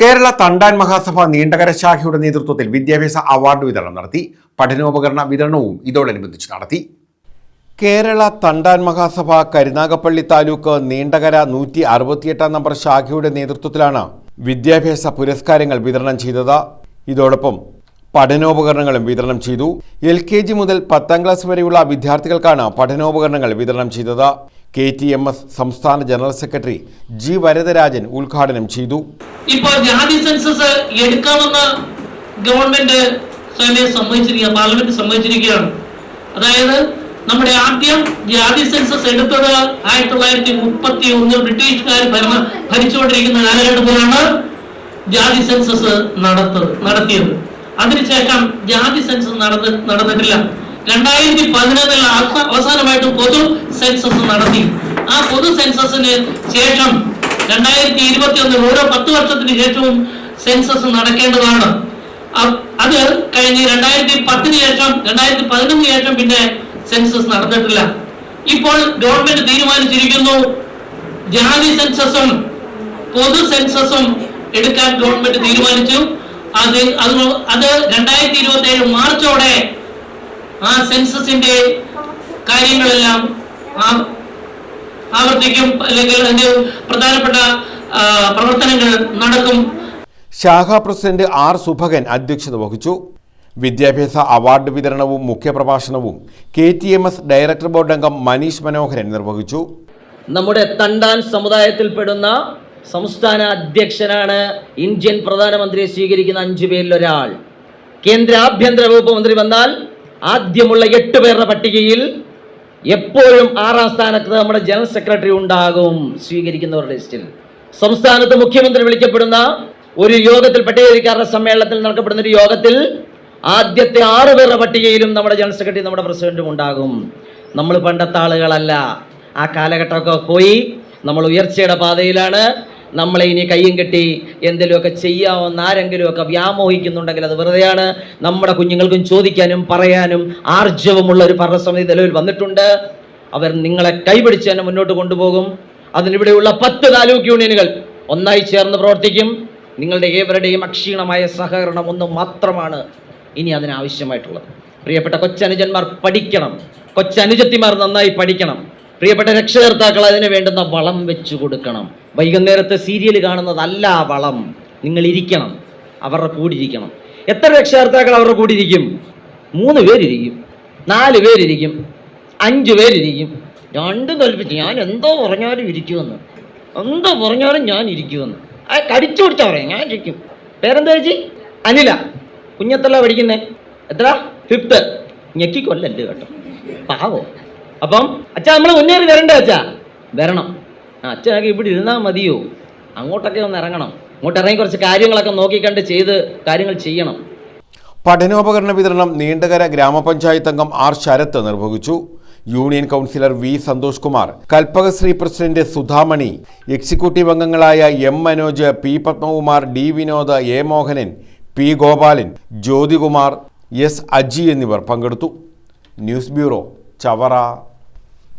കേരള തണ്ടാൻ മഹാസഭ നീണ്ടകര ശാഖയുടെ നേതൃത്വത്തിൽ വിദ്യാഭ്യാസ അവാർഡ് വിതരണം നടത്തി പഠനോപകരണ വിതരണവും ഇതോടനുബന്ധിച്ച് നടത്തി. കേരള തണ്ടാൻ മഹാസഭ കരുനാഗപ്പള്ളി താലൂക്ക് നീണ്ടകര നൂറ്റി അറുപത്തിയെട്ടാം നമ്പർ ശാഖയുടെ നേതൃത്വത്തിലാണ് വിദ്യാഭ്യാസ പുരസ്കാരങ്ങൾ വിതരണം ചെയ്തത്. ഇതോടൊപ്പം പഠനോപകരണങ്ങളും വിതരണം ചെയ്തു. എൽ കെ ജി മുതൽ പത്താം ക്ലാസ് വരെയുള്ള വിദ്യാർത്ഥികൾക്കാണ് പഠനോപകരണങ്ങൾ വിതരണം ചെയ്തത്. കെ ടി എം എസ് സംസ്ഥാന ജനറൽ സെക്രട്ടറി ജി വരദരാജൻ ഉദ്ഘാടനം ചെയ്തു. ഇപ്പോൾ ജാതി സെൻസസ് എടുക്കാമെന്ന് ഗവൺമെന്റ് പാർലമെന്റ് സമ്മതിച്ചിരിക്കുകയാണ്. അതായത് നമ്മുടെ ആദ്യം ജാതി സെൻസസ് എടുത്തത് ആയിരത്തി തൊള്ളായിരത്തി മുപ്പത്തി ഒന്നിൽ ബ്രിട്ടീഷുകാർ ഭരണ ഭരിച്ചുകൊണ്ടിരിക്കുന്ന കാലഘട്ടത്തിലാണ് ജാതി സെൻസസ് നടത്തത് നടത്തിയത്. അതിനുശേഷം ജാതി സെൻസസ് നടന്ന് നടന്നിട്ടില്ല. രണ്ടായിരത്തി പതിനൊന്നിൽ അവസാനമായിട്ട് പൊതു സെൻസസ് നടത്തി. ആ പൊതു സെൻസസിന് ശേഷം രണ്ടായിരത്തി ഇരുപത്തി ഒന്നിൽ ഓരോ പത്ത് വർഷത്തിന് ശേഷവും സെൻസസ് നടക്കേണ്ടതാണ്. അത് കഴിഞ്ഞ് രണ്ടായിരത്തി പത്തിന് ശേഷം രണ്ടായിരത്തി പതിനൊന്നിന് ശേഷം പിന്നെ സെൻസസ് നടന്നിട്ടില്ല. ഇപ്പോൾ ഗവൺമെന്റ് തീരുമാനിച്ചിരിക്കുന്നു ജാതി സെൻസസും പൊതു സെൻസസും എടുക്കാൻ ഗവൺമെന്റ് തീരുമാനിച്ചു. അത് അത് അത് രണ്ടായിരത്തി ഇരുപത്തി ഏഴ് മാർച്ചോടെ ആ സെൻസസിന്റെ കാര്യങ്ങളെല്ലാം ആ- ആവർത്തിക്കും അല്ലെങ്കിൽ അതിന്റെ പ്രധാനപ്പെട്ട പ്രവർത്തനങ്ങൾ നടക്കും. ശാഖാ പ്രസിഡന്റ് ആർ സുഭകൻ അധ്യക്ഷത വഹിച്ചു. വിദ്യാഭ്യാസ അവാർഡ് വിതരണവും മുഖ്യപ്രഭാഷണവും K T M S director board അംഗം മനീഷ് മനോഹരൻ നിർവഹിച്ചു. നമ്മുടെ തണ്ടാൻ സമുദായത്തിൽപ്പെടുന്ന സംസ്ഥാന അധ്യക്ഷനാണ് ഇന്ത്യൻ പ്രധാനമന്ത്രിയെ സ്വീകരിക്കുന്ന അഞ്ചു പേരിൽ ഒരാൾ കേന്ദ്ര ആഭ്യന്തര വകുപ്പ് മന്ത്രി വന്നാൽ ആദ്യമുള്ള എട്ട് പേരുടെ പട്ടികയിൽ എപ്പോഴും ആറാം സ്ഥാനത്ത് നമ്മുടെ ജനറൽ സെക്രട്ടറി ഉണ്ടാകും സ്വീകരിക്കുന്നവരുടെ ലിസ്റ്റിൽ. സംസ്ഥാനത്ത് മുഖ്യമന്ത്രി വിളിക്കപ്പെടുന്ന ഒരു യോഗത്തിൽ പട്ടികജാതിക്കാരുടെ സമ്മേളനത്തിൽ നടക്കപ്പെടുന്ന ഒരു യോഗത്തിൽ ആദ്യത്തെ ആറ് പേരുടെ പട്ടികയിലും നമ്മുടെ ജനറൽ സെക്രട്ടറി നമ്മുടെ പ്രസിഡന്റും ഉണ്ടാകും. നമ്മൾ പണ്ടത്തെ ആളുകളല്ല. ആ കാലഘട്ടമൊക്കെ പോയി. നമ്മൾ ഉയർച്ചയുടെ പാതയിലാണ്. നമ്മളെ ഇനി കയ്യും കെട്ടി എന്തെങ്കിലുമൊക്കെ ചെയ്യാമെന്ന് ആരെങ്കിലുമൊക്കെ വ്യാമോഹിക്കുന്നുണ്ടെങ്കിൽ അത് വെറുതെയാണ് നമ്മുടെ കുഞ്ഞുങ്ങൾക്കും ചോദിക്കാനും പറയാനും ആർജവമുള്ള ഒരു ഭരണസമിതി നിലവിൽ വന്നിട്ടുണ്ട്. അവർ നിങ്ങളെ കൈപിടിച്ച് തന്നെ മുന്നോട്ട് കൊണ്ടുപോകും. അതിനിവിടെയുള്ള പത്ത് താലൂക്ക് യൂണിയനുകൾ ഒന്നായി ചേർന്ന് പ്രവർത്തിക്കും. നിങ്ങളുടെ ഏവരുടെയും അക്ഷീണമായ സഹകരണം ഒന്ന് മാത്രമാണ് ഇനി അതിനാവശ്യമായിട്ടുള്ളത്. പ്രിയപ്പെട്ട കൊച്ചനുജന്മാർ പഠിക്കണം. കൊച്ചനുജത്തിമാർ നന്നായി പഠിക്കണം. പ്രിയപ്പെട്ട രക്ഷകർത്താക്കൾ അതിന് വേണ്ടുന്ന വളം വെച്ചു കൊടുക്കണം. വൈകുന്നേരത്തെ സീരിയൽ കാണുന്നതല്ല വളം. നിങ്ങൾ ഇരിക്കണം അവരുടെ കൂടെ ഇരിക്കണം എത്ര രക്ഷകർത്താക്കൾ അവരുടെ കൂടെ ഇരിക്കും മൂന്ന് പേരിരിക്കും നാല് പേരിരിക്കും അഞ്ച് പേരിരിക്കും. രണ്ടും കൽപ്പിച്ച് ഞാൻ എന്തോ പറഞ്ഞാലും ഇരിക്കുമെന്ന്. എന്തോ പറഞ്ഞാലും ഞാൻ ഇരിക്കുമെന്ന്. ആ കടിച്ചു പിടിച്ചാൽ പറയാം ഞാൻ ഇരിക്കും. പേരെന്താ ചേച്ചി? അനില. കുഞ്ഞത്തല്ല പഠിക്കുന്നേ? എത്ര? ഫിഫ്ത്ത് ഞെക്കി കൊല്ലല്ലേ കേട്ടോ. പാവോ. അപ്പം അച്ഛാ നമ്മൾ മുന്നേറി വരണ്ടേ അച്ഛാ? വരണം. അച്ഛനൊക്കെ ഇവിടെ ഇരുന്നാൽ മതിയോ? അങ്ങോട്ടൊക്കെ ഒന്ന് ഇറങ്ങണം. അങ്ങോട്ട് ഇറങ്ങി കുറച്ച് കാര്യങ്ങളൊക്കെ നോക്കിക്കണ്ട് ചെയ്ത് കാര്യങ്ങൾ ചെയ്യണം. പഠനോപകരണ വിതരണം നീണ്ടകര ഗ്രാമപഞ്ചായത്ത് അംഗം ആർ ശരത്ത് നിർവഹിച്ചു. Union councillor V Santhosh Kumar Kalpakasree president Sudhamani executive അംഗങ്ങളായ M Manoj P Padmakumar D Vinod A Mohanan P Gopalan Jyothikumar S Aji എന്നിവർ പങ്കെടുത്തു. News bureau Chavara.